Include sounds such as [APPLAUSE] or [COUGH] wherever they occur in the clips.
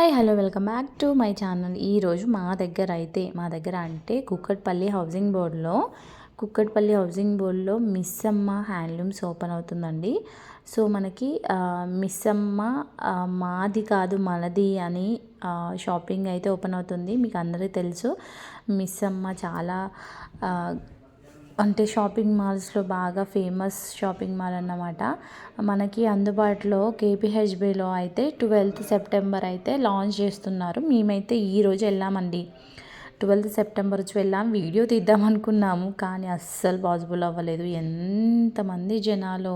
Hi hello welcome back to my channel. ఈరోజు మా దగ్గర అయితే మా దగ్గర అంటే కుక్కట్పల్లి హౌసింగ్ బోర్డులో కుక్కట్పల్లి హౌసింగ్ బోర్డులో మిస్సమ్మ హ్యాండ్లూమ్స్ ఓపెన్ అవుతుందండి. సో మనకి మిస్సమ్మ మాది కాదు మనది అని షాపింగ్ అయితే ఓపెన్ అవుతుంది. మీకు అందరికీ తెలుసు మిస్సమ్మ చాలా అంటే షాపింగ్ మాల్స్లో బాగా ఫేమస్ షాపింగ్ మాల్ అన్నమాట. మనకి అందుబాటులో కేపీహెచ్బిలో అయితే ట్వెల్త్ సెప్టెంబర్ అయితే లాంచ్ చేస్తున్నారు. మేమైతే ఈరోజు వెళ్ళామండి. ట్వెల్త్ సెప్టెంబర్ వచ్చి వెళ్ళాం. వీడియో తీద్దాం అనుకున్నాము. కానీ అస్సలు పాసిబుల్ అవ్వలేదు. ఎంతమంది జనాలు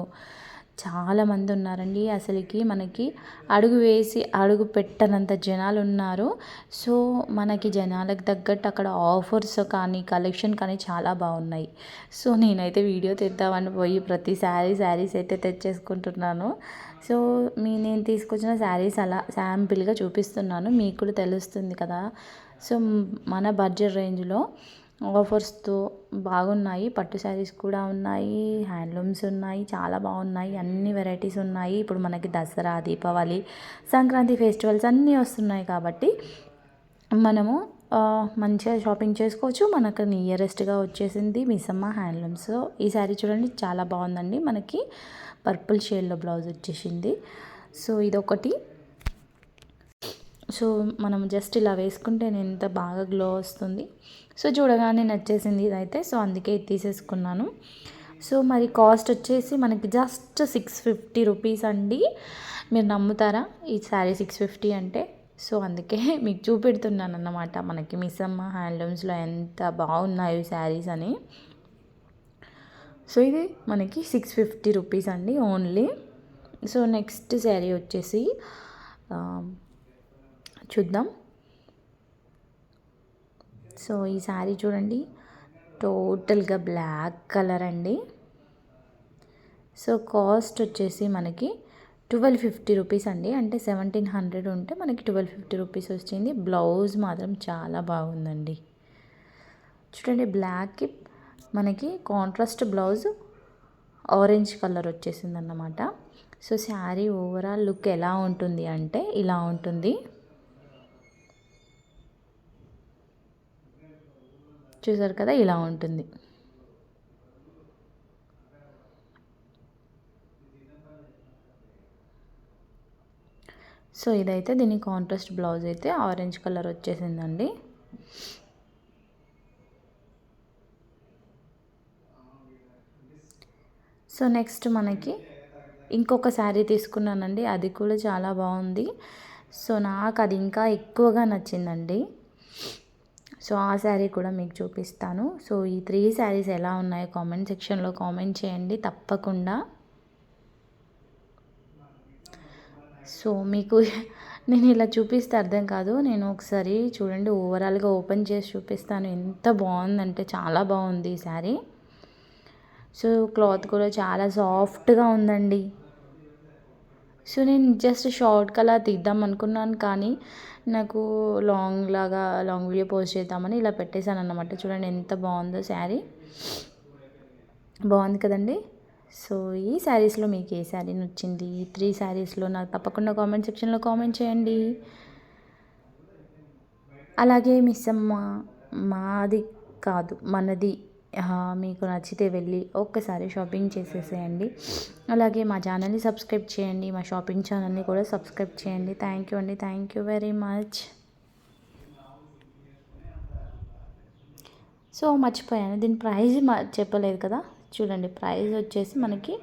చాలామంది ఉన్నారండి. అసలుకి మనకి అడుగు వేసి అడుగు పెట్టనంత జనాలు ఉన్నారు. సో మనకి జనాలకు తగ్గట్టు అక్కడ ఆఫర్స్ కానీ కలెక్షన్ కానీ చాలా బాగున్నాయి. సో నేనైతే వీడియో తెద్దామని పోయి ప్రతి శారీ శారీస్ అయితే తెచ్చేసుకుంటున్నాను. సో మీ నేను తీసుకొచ్చిన శారీస్ అలా శాంపిల్గా చూపిస్తున్నాను. మీకు కూడా తెలుస్తుంది కదా. సో మన బడ్జెట్ రేంజ్లో ఆఫర్స్తో బాగున్నాయి. పట్టు శారీస్ కూడా ఉన్నాయి. హ్యాండ్లూమ్స్ ఉన్నాయి. చాలా బాగున్నాయి. అన్ని వెరైటీస్ ఉన్నాయి. ఇప్పుడు మనకి దసరా దీపావళి సంక్రాంతి ఫెస్టివల్స్ అన్నీ వస్తున్నాయి కాబట్టి మనము మంచిగా షాపింగ్ చేసుకోవచ్చు. మనకు నియరెస్ట్గా వచ్చేసింది మిసమ్మ హ్యాండ్లూమ్స్. ఈ శారీ చూడండి చాలా బాగుందండి. మనకి పర్పుల్ షేడ్లో బ్లౌజ్ వచ్చేసింది. సో ఇదొకటి. సో మనం జస్ట్ ఇలా వేసుకుంటే ఎంత బాగా గ్లో వస్తుంది. సో చూడగానే నచ్చేసింది ఇదైతే. సో అందుకే తీసేసుకున్నాను. సో మరి కాస్ట్ వచ్చేసి మనకి జస్ట్ సిక్స్ ఫిఫ్టీ రూపీస్ అండి. మీరు నమ్ముతారా? ఈ శారీ సిక్స్ ఫిఫ్టీ అంటే. సో అందుకే [LAUGHS] మీకు చూపెడుతున్నాను అన్నమాట. మనకి మిస్సమ్మ హ్యాండ్లూమ్స్లో ఎంత బాగున్నాయి శారీస్ అని. సో ఇది మనకి సిక్స్ ఫిఫ్టీ రూపీస్ అండి ఓన్లీ. సో నెక్స్ట్ శారీ వచ్చేసి సో ఈ శారీ చూడండి. టోటల్గా బ్లాక్ కలర్ అండి. సో కాస్ట్ వచ్చేసి మనకి ట్వెల్వ్ ఫిఫ్టీ రూపీస్ అండి. అంటే సెవెంటీన్ హండ్రెడ్ ఉంటే మనకి ట్వెల్వ్ ఫిఫ్టీ రూపీస్ వచ్చింది. బ్లౌజ్ మాత్రం చాలా బాగుందండి. చూడండి బ్లాక్కి మనకి కాంట్రాస్ట్ బ్లౌజ్ ఆరెంజ్ కలర్ వచ్చేసింది అన్నమాట సో శారీ ఓవరాల్ లుక్ ఎలా ఉంటుంది అంటే ఇలా ఉంటుంది. చూసారు కదా ఇలా ఉంటుంది. సో ఇదైతే దీని కాంట్రాస్ట్ బ్లౌజ్ అయితే ఆరెంజ్ కలర్ వచ్చేసిందండి. సో నెక్స్ట్ మనకి ఇంకొక శారీ తీసుకున్నానండి. అది కూడా చాలా బాగుంది. సో నాకు అది ఇంకా ఎక్కువగా నచ్చిందండి. సో ఆ శారీ కూడా మీకు చూపిస్తాను. సో ఈ త్రీ శారీస్ ఎలా ఉన్నాయో కామెంట్ సెక్షన్లో కామెంట్ చేయండి తప్పకుండా. సో మీకు [LAUGHS] నేను ఇలా చూపిస్తే అర్థం కాదు. నేను ఒకసారి చూడండి ఓవరాల్గా ఓపెన్ చేసి చూపిస్తాను. ఎంత బాగుందంటే చాలా బాగుంది ఈ శారీ. సో క్లాత్ కూడా చాలా సాఫ్ట్గా ఉందండి. సో నేను జస్ట్ షార్ట్ అలా తీద్దాం అనుకున్నాను కానీ నాకు లాంగ్ లాగా లాంగ్ వీడియో పోస్ట్ చేద్దామని ఇలా పెట్టేశాను అనమాట చూడండి ఎంత బాగుందో శారీ. బాగుంది కదండి? సో ఈ శారీస్లో మీకు ఏ శారీ నచ్చింది? ఈ త్రీ శారీస్లో నాకు తప్పకుండా కామెంట్ సెక్షన్లో కామెంట్ చేయండి. అలాగే మిస్ అమ్మ మాది కాదు మనది. మీకు నచ్చితే వెళ్ళి ఒక్కసారి షాపింగ్ చేసేసేయండి. అలాగే మా ఛానల్ని సబ్స్క్రైబ్ చేయండి మా షాపింగ్ ఛానల్ని కూడా సబ్స్క్రైబ్ చేయండి. థ్యాంక్ యూ అండి. Thank you very much. So మర్చిపోయాను. దీని ప్రైజ్ చెప్పలేదు కదా? చూడండి ప్రైస్ వచ్చేసి మనకి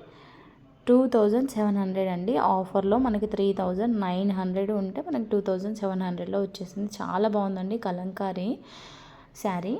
టూ థౌజండ్ సెవెన్ హండ్రెడ్ అండి. ఆఫర్లో మనకి త్రీ థౌజండ్ నైన్ హండ్రెడ్ ఉంటే మనకి టూ థౌజండ్ సెవెన్ హండ్రెడ్లో వచ్చేసింది. చాలా బాగుందండి కలంకారీ శారీ.